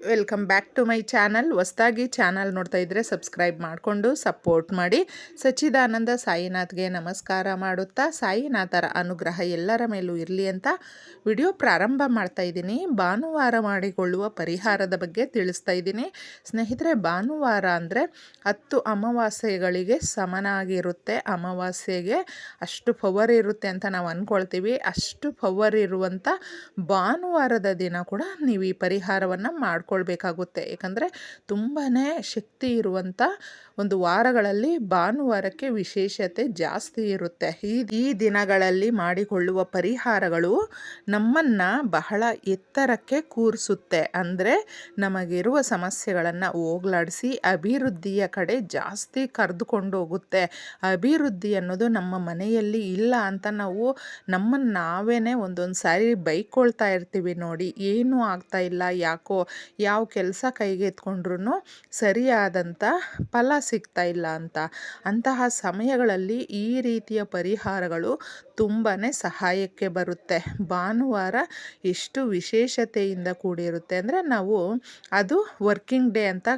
Welcome back to my channel. ಹೊಸ್ದಾಗಿ channel ನೋಡ್ತಾ ಇದ್ದರೆ ಸಬ್ಸ್ಕ್ರೈಬ್ ಮಾಡಿಕೊಂಡು ಸಪೋರ್ಟ್ ಮಾಡಿ. ಸಚ್ಚಿದಾನಂದ ಸಾಯಿನಾಥ್ಗೆ ನಮಸ್ಕಾರ ಮಾಡುತ್ತಾ, ಸಾಯಿನಾಥರ ಅನುಗ್ರಹ ಎಲ್ಲರ ಮೇಲೂ ಇರಲಿ ಅಂತ ವಿಡಿಯೋ ಪ್ರಾರಂಭ ಮಾಡ್ತಾ ಇದ್ದೀನಿ. ಭಾನುವಾರ ಮಾಡಿಕೊಳ್ಳುವ ಪರಿಹಾರದ ಬಗ್ಗೆ ತಿಳಿಸ್ತಾ ಇದ್ದೀನಿ. ಸ್ನೇಹಿತರೆ, ಭಾನುವಾರ ಅಂದರೆ ಹತ್ತು ಅಮಾವಾಸ್ಯೆಗಳಿಗೆ ಸಮನಾಗಿರುತ್ತೆ. ಅಮಾವಾಸ್ಯೆಗೆ ಅಷ್ಟು ಪವರ್ ಇರುತ್ತೆ ಅಂತ ನಾವು ಅಂದ್ಕೊಳ್ತೀವಿ ಅಷ್ಟು ಪವರ್ ಇರುವಂಥ ಭಾನುವಾರದ ದಿನ ಕೂಡ ನೀವು ಈ ಪರಿಹಾರವನ್ನು ಮಾಡ್ಕೊಳ್ಬೇಕಾಗುತ್ತೆ. ಏಕೆಂದರೆ ತುಂಬಾ ಶಕ್ತಿ ಇರುವಂಥ ಒಂದು ವಾರಗಳಲ್ಲಿ ಭಾನುವಾರಕ್ಕೆ ವಿಶೇಷತೆ ಜಾಸ್ತಿ ಇರುತ್ತೆ. ಈ ಈ ದಿನಗಳಲ್ಲಿ ಮಾಡಿಕೊಳ್ಳುವ ಪರಿಹಾರಗಳು ನಮ್ಮನ್ನು ಬಹಳ ಎತ್ತರಕ್ಕೆ ಕೂರಿಸುತ್ತೆ. ಅಂದರೆ ನಮಗಿರುವ ಸಮಸ್ಯೆಗಳನ್ನು ಹೋಗ್ಲಾಡಿಸಿ ಅಭಿವೃದ್ಧಿಯ ಕಡೆ ಜಾಸ್ತಿ ಕರೆದುಕೊಂಡು ಹೋಗುತ್ತೆ ಅಭಿವೃದ್ಧಿ ಅನ್ನೋದು ನಮ್ಮ ಮನೆಯಲ್ಲಿ ಇಲ್ಲ ಅಂತ ನಾವು ನಮ್ಮನ್ನು ನಾವೇ ಒಂದೊಂದು ಸಾರಿ ಬೈಕೊಳ್ತಾ ಇರ್ತೀವಿ ನೋಡಿ. ಏನೂ ಆಗ್ತಾ ಇಲ್ಲ, ಯಾಕೋ ಯಾವ ಕೆಲಸ ಕೈಗೆತ್ಕೊಂಡ್ರೂ ಸರಿಯಾದಂಥ ಫಲ ಸಿಗ್ತಾ ಇಲ್ಲ ಅಂತ. ಅಂತಹ ಸಮಯಗಳಲ್ಲಿ ಈ ರೀತಿಯ ಪರಿಹಾರಗಳು ತುಂಬಾ ಸಹಾಯಕ್ಕೆ ಬರುತ್ತೆ. ಭಾನುವಾರ ಎಷ್ಟು ವಿಶೇಷತೆಯಿಂದ ಕೂಡಿರುತ್ತೆ ಅಂದರೆ ನಾವು ಅದು ವರ್ಕಿಂಗ್ ಡೇ ಅಂತ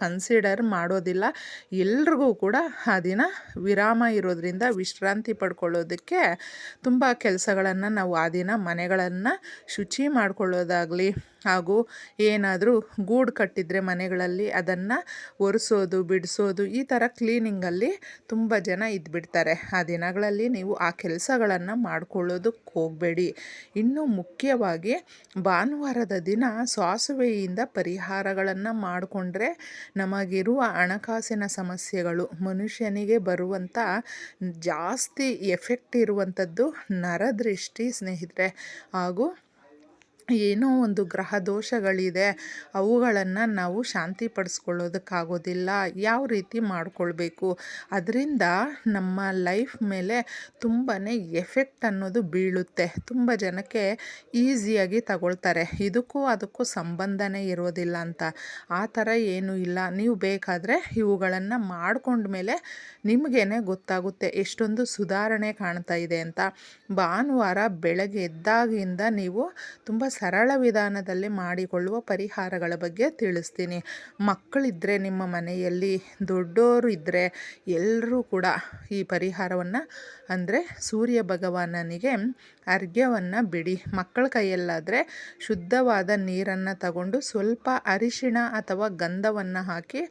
ಕನ್ಸಿಡರ್ ಮಾಡೋದಿಲ್ಲ. ಎಲ್ರಿಗೂ ಕೂಡ ಆ ದಿನ ವಿರಾಮ ಇರೋದ್ರಿಂದ ವಿಶ್ರಾಂತಿ ಪಡ್ಕೊಳ್ಳೋದಕ್ಕೆ ತುಂಬ ಕೆಲಸಗಳನ್ನು ನಾವು ಆ ದಿನ ಮನೆಗಳನ್ನು ಶುಚಿ ಮಾಡ್ಕೊಳ್ಳೋದಾಗಲಿ ಹಾಗೂ ಏನಾದರೂ ಗೂಡು ಕಟ್ಟಿದರೆ ಮನೆಗಳಲ್ಲಿ ಅದನ್ನು ಒರೆಸೋದು, ಬಿಡಿಸೋದು ಈ ಥರ ಕ್ಲೀನಿಂಗಲ್ಲಿ ತುಂಬ ಜನ ಇದ್ದುಬಿಡ್ತಾರೆ ಆ ದಿನಗಳಲ್ಲಿ ನೀವು ಆ ಕೆಲಸಗಳನ್ನು ಮಾಡ್ಕೊಳ್ಳೋದಕ್ಕೆ ಹೋಗಬೇಡಿ. ಇನ್ನು ಮುಖ್ಯವಾಗಿ ಭಾನುವಾರದ ದಿನ ಸಾಸುವೆಯಿಂದ ಪರಿಹಾರಗಳನ್ನು ಮಾಡಿಕೊಂಡ್ರೆ ನಮಗಿರುವ ಹಣಕಾಸಿನ ಸಮಸ್ಯೆಗಳು, ಮನುಷ್ಯನಿಗೆ ಬರುವಂಥ ಜಾಸ್ತಿ ಎಫೆಕ್ಟ್ ಇರುವಂಥದ್ದು ನರದೃಷ್ಟಿ ಸ್ನೇಹಿತರೆ ಹಾಗೂ ಏನೋ ಒಂದು ಗ್ರಹ ದೋಷಗಳಿದೆ, ಅವುಗಳನ್ನು ನಾವು ಶಾಂತಿ ಪಡಿಸ್ಕೊಳ್ಳೋದಕ್ಕಾಗೋದಿಲ್ಲ ಯಾವ ರೀತಿ ಮಾಡಿಕೊಳ್ಬೇಕು? ಅದರಿಂದ ನಮ್ಮ ಲೈಫ್ ಮೇಲೆ ತುಂಬಾ ಎಫೆಕ್ಟ್ ಅನ್ನೋದು ಬೀಳುತ್ತೆ. ತುಂಬ ಜನಕ್ಕೆ ಈಸಿಯಾಗಿ ತಗೊಳ್ತಾರೆ. ಇದಕ್ಕೂ ಅದಕ್ಕೂ ಸಂಬಂಧನೇ ಇರೋದಿಲ್ಲ ಅಂತ. ಆ ಥರ ಏನೂ ಇಲ್ಲ. ನೀವು ಬೇಕಾದರೆ ಇವುಗಳನ್ನು ಮಾಡ್ಕೊಂಡ್ಮೇಲೆ ನಿಮಗೇನೆ ಗೊತ್ತಾಗುತ್ತೆ. ಎಷ್ಟೊಂದು ಸುಧಾರಣೆ ಕಾಣ್ತಾ ಇದೆ ಅಂತ. ಭಾನುವಾರ ಬೆಳಗ್ಗೆ ಎದ್ದಾಗಿಂದ ನೀವು ತುಂಬ ಸರಳ ವಿಧಾನದಲ್ಲಿ ಮಾಡಿಕೊಳ್ಳುವ ಪರಿಹಾರಗಳ ಬಗ್ಗೆ ತಿಳಿಸ್ತೀನಿ. ಮಕ್ಕಳಿದ್ದರೆ ನಿಮ್ಮ ಮನೆಯಲ್ಲಿ, ದೊಡ್ಡೋರು ಇದ್ದರೆ ಎಲ್ಲರೂ ಕೂಡ ಈ ಪರಿಹಾರವನ್ನು, ಅಂದರೆ ಸೂರ್ಯ ಭಗವಾನನಿಗೆ ಅರ್ಘ್ಯವನ್ನು ಬಿಡಿ. ಮಕ್ಕಳ ಕೈಯಲ್ಲಾದರೆ ಶುದ್ಧವಾದ ನೀರನ್ನು ತಗೊಂಡು ಸ್ವಲ್ಪ ಅರಿಶಿಣ ಅಥವಾ ಗಂಧವನ್ನು ಹಾಕಿ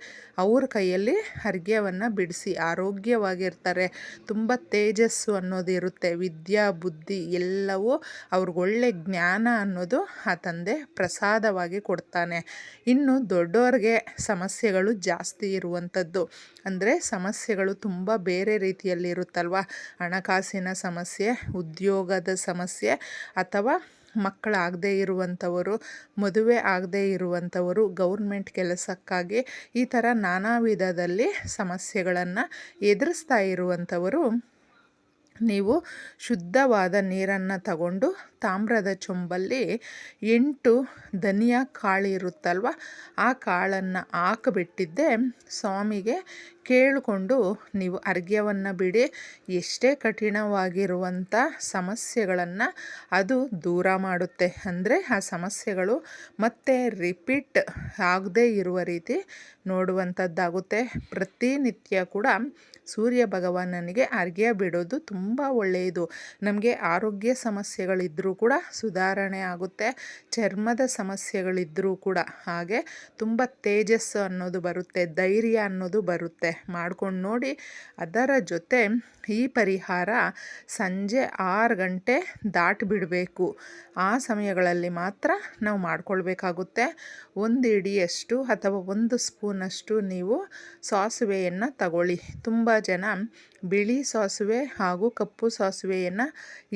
ಅವ್ರ ಕೈಯಲ್ಲಿ ಅರ್ಘ್ಯವನ್ನು ಬಿಡಿಸಿ ಆರೋಗ್ಯವಾಗಿರ್ತಾರೆ. ತುಂಬ ತೇಜಸ್ಸು ಅನ್ನೋದು ಇರುತ್ತೆ ವಿದ್ಯಾ, ಬುದ್ಧಿ ಎಲ್ಲವೂ ಅವ್ರಿಗೊಳ್ಳೆ ಜ್ಞಾನ ಅನ್ನೋದು ಆ ತಂದೆ ಪ್ರಸಾದವಾಗಿ ಕೊಡ್ತಾನೆ. ಇನ್ನು ದೊಡ್ಡವ್ರಿಗೆ ಸಮಸ್ಯೆಗಳು ಜಾಸ್ತಿ ಇರುವಂಥದ್ದು. ಅಂದರೆ ಸಮಸ್ಯೆಗಳು ತುಂಬ ಬೇರೆ ರೀತಿಯಲ್ಲಿ ಇರುತ್ತಲ್ವ? ಹಣಕಾಸಿನ ಸಮಸ್ಯೆ, ಉದ್ಯೋಗದ ಸಮಸ್ಯೆ ಅಥವಾ ಮಕ್ಕಳಾಗದೇ ಇರುವಂಥವರು, ಮದುವೆ ಆಗದೇ ಇರುವಂಥವರು, ಗೌರ್ಮೆಂಟ್ ಕೆಲಸಕ್ಕಾಗಿ ಈ ಥರ ನಾನಾ ವಿಧದಲ್ಲಿ ಸಮಸ್ಯೆಗಳನ್ನು ಎದುರಿಸ್ತಾ ಇರುವಂಥವರು ನೀವು ಶುದ್ಧವಾದ ನೀರನ್ನು ತಗೊಂಡು ತಾಮ್ರದ ಚೊಂಬಲ್ಲಿ ಎಂಟು ಧನಿಯಾ ಕಾಳು ಇರುತ್ತಲ್ವ, ಆ ಕಾಳನ್ನು ಹಾಕಿಬಿಟ್ಟಿದ್ದೆ. ಸ್ವಾಮಿಗೆ ಕೇಳಿಕೊಂಡು ನೀವು ಅರ್ಘ್ಯವನ್ನು ಬಿಡಿ, ಎಷ್ಟೇ ಕಠಿಣವಾಗಿರುವಂಥ ಸಮಸ್ಯೆಗಳನ್ನು ಅದು ದೂರ ಮಾಡುತ್ತೆ. ಅಂದರೆ ಆ ಸಮಸ್ಯೆಗಳು ಮತ್ತೆ ರಿಪೀಟ್ ಆಗದೇ ಇರುವ ರೀತಿ ನೋಡುವಂಥದ್ದಾಗುತ್ತೆ. ಪ್ರತಿನಿತ್ಯ ಕೂಡ ಸೂರ್ಯ ಭಗವಾನನಿಗೆ ಅರ್ಘ್ಯ ಬಿಡೋದು ತುಂಬ ಒಳ್ಳೆಯದು. ನಮಗೆ ಆರೋಗ್ಯ ಸಮಸ್ಯೆಗಳಿದ್ದರೂ ಕೂಡ ಸುಧಾರಣೆ ಆಗುತ್ತೆ. ಚರ್ಮದ ಸಮಸ್ಯೆಗಳಿದ್ದರೂ ಕೂಡ ಹಾಗೆ ತುಂಬ ತೇಜಸ್ಸು ಅನ್ನೋದು ಬರುತ್ತೆ, ಧೈರ್ಯ ಅನ್ನೋದು ಬರುತ್ತೆ. ಮಾಡ್ಕೊಂಡು ನೋಡಿ, ಅದರ ಜೊತೆ ಈ ಪರಿಹಾರ ಸಂಜೆ ಆರು ಗಂಟೆ ದಾಟಿಬಿಡಬೇಕು ಆ ಸಮಯಗಳಲ್ಲಿ ಮಾತ್ರ ನಾವು ಮಾಡ್ಕೊಳ್ಬೇಕಾಗುತ್ತೆ. ಒಂದು ಇಡಿಯಷ್ಟು ಅಥವಾ ಒಂದು ಸ್ಪೂನಷ್ಟು ನೀವು ಸಾಸುವೆಯನ್ನು ತಗೊಳ್ಳಿ. ತುಂಬ ಜನ ಬಿಳಿ ಸಾಸುವೆ ಹಾಗೂ ಕಪ್ಪು ಸಾಸಿವೆಯನ್ನು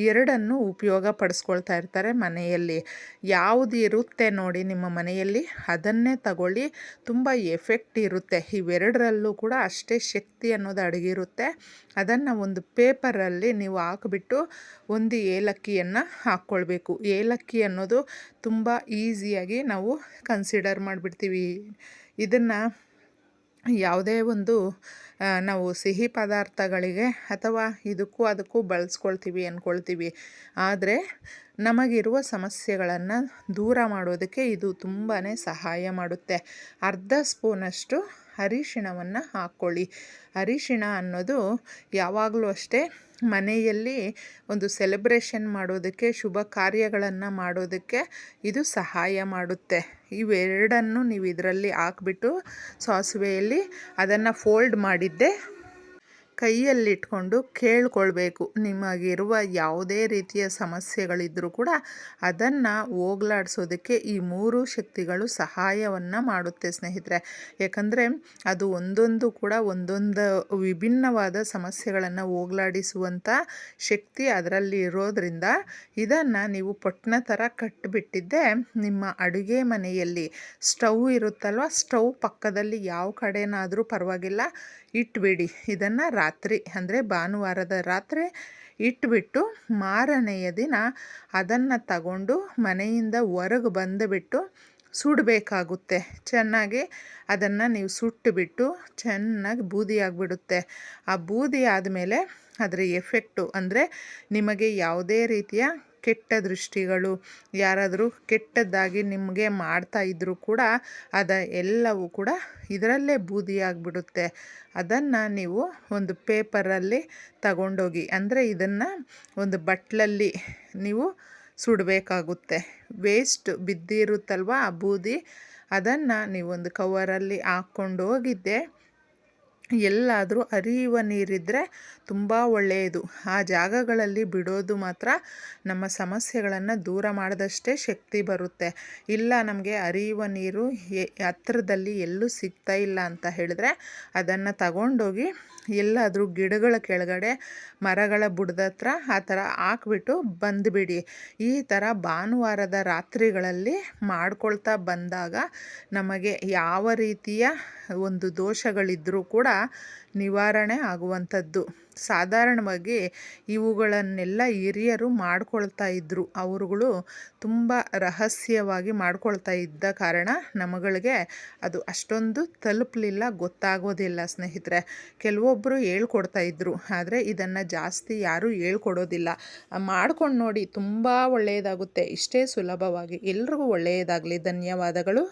ಎರಡನ್ನು ಉಪಯೋಗ ಪಡಿಸ್ಕೊಳ್ತಾ ಇರ್ತಾರೆ ಮನೆಯಲ್ಲಿ. ಯಾವುದು ಇರುತ್ತೆ ನೋಡಿ ನಿಮ್ಮ ಮನೆಯಲ್ಲಿ, ಅದನ್ನೇ ತಗೊಳ್ಳಿ. ತುಂಬ ಎಫೆಕ್ಟ್ ಇರುತ್ತೆ. ಇವೆರಡರಲ್ಲೂ ಕೂಡ ಅಷ್ಟೇ ಶಕ್ತಿ ಅನ್ನೋದು ಅಡಗಿರುತ್ತೆ. ಅದನ್ನು ಒಂದು ಪೇಪರಲ್ಲಿ ನೀವು ಹಾಕಿಬಿಟ್ಟು ಒಂದು ಏಲಕ್ಕಿಯನ್ನು ಹಾಕ್ಕೊಳ್ಬೇಕು. ಏಲಕ್ಕಿ ಅನ್ನೋದು ತುಂಬ ಈಸಿಯಾಗಿ ನಾವು ಕನ್ಸಿಡರ್ ಮಾಡಿಬಿಡ್ತೀವಿ. ಇದನ್ನು ಯಾವುದೇ ಒಂದು ನಾವು ಸಿಹಿ ಪದಾರ್ಥಗಳಿಗೆ ಅಥವಾ ಇದಕ್ಕೂ ಅದಕ್ಕೂ ಬಳಸ್ಕೊಳ್ತೀವಿ ಅಂದ್ಕೊಳ್ತೀವಿ ಆದರೆ ನಮಗಿರುವ ಸಮಸ್ಯೆಗಳನ್ನು ದೂರ ಮಾಡೋದಕ್ಕೆ ಇದು ತುಂಬಾ ಸಹಾಯ ಮಾಡುತ್ತೆ. ಅರ್ಧ ಸ್ಪೂನಷ್ಟು ಅರಿಶಿಣವನ್ನು ಹಾಕ್ಕೊಳ್ಳಿ. ಅರಿಶಿಣ ಅನ್ನೋದು ಯಾವಾಗಲೂ ಅಷ್ಟೇ ಮನೆಯಲ್ಲಿ ಒಂದು ಸೆಲೆಬ್ರೇಷನ್ ಮಾಡೋದಕ್ಕೆ, ಶುಭ ಕಾರ್ಯಗಳನ್ನು ಮಾಡೋದಕ್ಕೆ ಇದು ಸಹಾಯ ಮಾಡುತ್ತೆ. ಇವೆರಡನ್ನು ನೀವು ಇದರಲ್ಲಿ ಹಾಕ್ಬಿಟ್ಟು ಸಾಸಿವೆಯಲ್ಲಿ ಅದನ್ನು ಫೋಲ್ಡ್ ಮಾಡಿದ್ದೆ. ಕೈಯಲ್ಲಿಟ್ಕೊಂಡು ಕೇಳ್ಕೊಳ್ಬೇಕು. ನಿಮಗಿರುವ ಯಾವುದೇ ರೀತಿಯ ಸಮಸ್ಯೆಗಳಿದ್ದರೂ ಕೂಡ ಅದನ್ನು ಹೋಗ್ಲಾಡ್ಸೋದಕ್ಕೆ ಈ ಮೂರು ಶಕ್ತಿಗಳು ಸಹಾಯವನ್ನು ಮಾಡುತ್ತೆ ಸ್ನೇಹಿತರೆ. ಯಾಕಂದರೆ ಅದು ಒಂದೊಂದು ಕೂಡ ಒಂದೊಂದು ವಿಭಿನ್ನವಾದ ಸಮಸ್ಯೆಗಳನ್ನು ಹೋಗ್ಲಾಡಿಸುವಂಥ ಶಕ್ತಿ ಅದರಲ್ಲಿ ಇರೋದರಿಂದ ಇದನ್ನು ನೀವು ಪಟ್ಟಣ ಥರ ಕಟ್ಟಿಬಿಟ್ಟಿದ್ದೆ ನಿಮ್ಮ ಅಡುಗೆ ಮನೆಯಲ್ಲಿ. ಸ್ಟವ್ ಇರುತ್ತಲ್ವ? ಸ್ಟವ್ ಪಕ್ಕದಲ್ಲಿ ಯಾವ ಕಡೆನಾದರೂ ಪರವಾಗಿಲ್ಲ. ಇಟ್ಬಿಡಿ. ಇದನ್ನು ರಾತ್ರಿ, ಅಂದರೆ ಭಾನುವಾರದ ರಾತ್ರಿ ಇಟ್ಬಿಟ್ಟು ಮಾರನೆಯ ದಿನ ಅದನ್ನು ತಗೊಂಡು ಮನೆಯಿಂದ ಹೊರಗೆ ಬಂದುಬಿಟ್ಟು ಸುಡಬೇಕಾಗುತ್ತೆ. ಚೆನ್ನಾಗಿ ಅದನ್ನು ನೀವು ಸುಟ್ಟುಬಿಟ್ಟು ಚೆನ್ನಾಗಿ ಬೂದಿ ಆಗಿಬಿಡುತ್ತೆ. ಆ ಬೂದಿ ಆದಮೇಲೆ ಅದರ ಎಫೆಕ್ಟು ಅಂದರೆ ನಿಮಗೆ ಯಾವುದೇ ರೀತಿಯ ಕೆಟ್ಟ ದೃಷ್ಟಿಗಳು ಯಾರಾದರೂ ಕೆಟ್ಟದ್ದಾಗಿ ನಿಮಗೆ ಮಾಡ್ತಾ ಇದ್ದರೂ ಕೂಡ ಅದ ಎಲ್ಲವೂ ಕೂಡ ಇದರಲ್ಲೇ ಬೂದಿಯಾಗಿಬಿಡುತ್ತೆ. ಅದನ್ನು ನೀವು ಒಂದು ಪೇಪರಲ್ಲಿ ತಗೊಂಡೋಗಿ, ಅಂದರೆ ಇದನ್ನು ಒಂದು ಬಟ್ಲಲ್ಲಿ ನೀವು ಸುಡಬೇಕಾಗುತ್ತೆ. ವೇಸ್ಟ್ ಬಿದ್ದಿರುತ್ತಲ್ವ ಆ ಬೂದಿ? ಅದನ್ನು ನೀವೊಂದು ಕವರಲ್ಲಿ ಹಾಕ್ಕೊಂಡು ಹೋಗಿದ್ದೆ. ಎಲ್ಲಾದರೂ ಹರಿಯುವ ನೀರಿದ್ದರೆ ತುಂಬ ಒಳ್ಳೆಯದು. ಆ ಜಾಗಗಳಲ್ಲಿ ಬಿಡೋದು ಮಾತ್ರ ನಮ್ಮ ಸಮಸ್ಯೆಗಳನ್ನು ದೂರ ಮಾಡಿದಷ್ಟೇ ಶಕ್ತಿ ಬರುತ್ತೆ. ಇಲ್ಲ ನಮಗೆ ಹರಿಯುವ ನೀರು ಹತ್ರದಲ್ಲಿ ಎಲ್ಲೂ ಸಿಗ್ತಾ ಇಲ್ಲ ಅಂತ ಹೇಳಿದ್ರೆ ಅದನ್ನು ತಗೊಂಡೋಗಿ ಎಲ್ಲಾದರೂ ಗಿಡಗಳ ಕೆಳಗಡೆ ಮರಗಳ ಬುಡದ ಹತ್ರ ಆ ಥರ ಹಾಕ್ಬಿಟ್ಟು ಬಂದುಬಿಡಿ. ಈ ಥರ ಭಾನುವಾರದ ರಾತ್ರಿಗಳಲ್ಲಿ ಮಾಡ್ಕೊಳ್ತಾ ಬಂದಾಗ ನಮಗೆ ಯಾವ ರೀತಿಯ ಒಂದು ದೋಷಗಳಿದ್ದರೂ ಕೂಡ ನಿವಾರಣೆ ಆಗುವಂಥದ್ದು. ಸಾಧಾರಣವಾಗಿ ಇವುಗಳನ್ನೆಲ್ಲ ಹಿರಿಯರು ಮಾಡ್ಕೊಳ್ತಾ ಇದ್ದರು ಅವರುಗಳು ತುಂಬ ರಹಸ್ಯವಾಗಿ ಮಾಡ್ಕೊಳ್ತಾ ಇದ್ದ ಕಾರಣ ನಮಗಳಿಗೆ ಅದು ಅಷ್ಟೊಂದು ತಲುಪಲಿಲ್ಲ, ಗೊತ್ತಾಗೋದಿಲ್ಲ ಸ್ನೇಹಿತರೆ. ಕೆಲವೊಬ್ಬರು ಹೇಳ್ಕೊಡ್ತಾ ಇದ್ದರು ಆದರೆ ಇದನ್ನು ಜಾಸ್ತಿ ಯಾರೂ ಹೇಳ್ಕೊಡೋದಿಲ್ಲ. ಮಾಡ್ಕೊಂಡು ನೋಡಿ ತುಂಬ ಒಳ್ಳೆಯದಾಗುತ್ತೆ. ಇಷ್ಟೇ ಸುಲಭವಾಗಿ. ಎಲ್ರಿಗೂ ಒಳ್ಳೆಯದಾಗಲಿ. ಧನ್ಯವಾದಗಳು.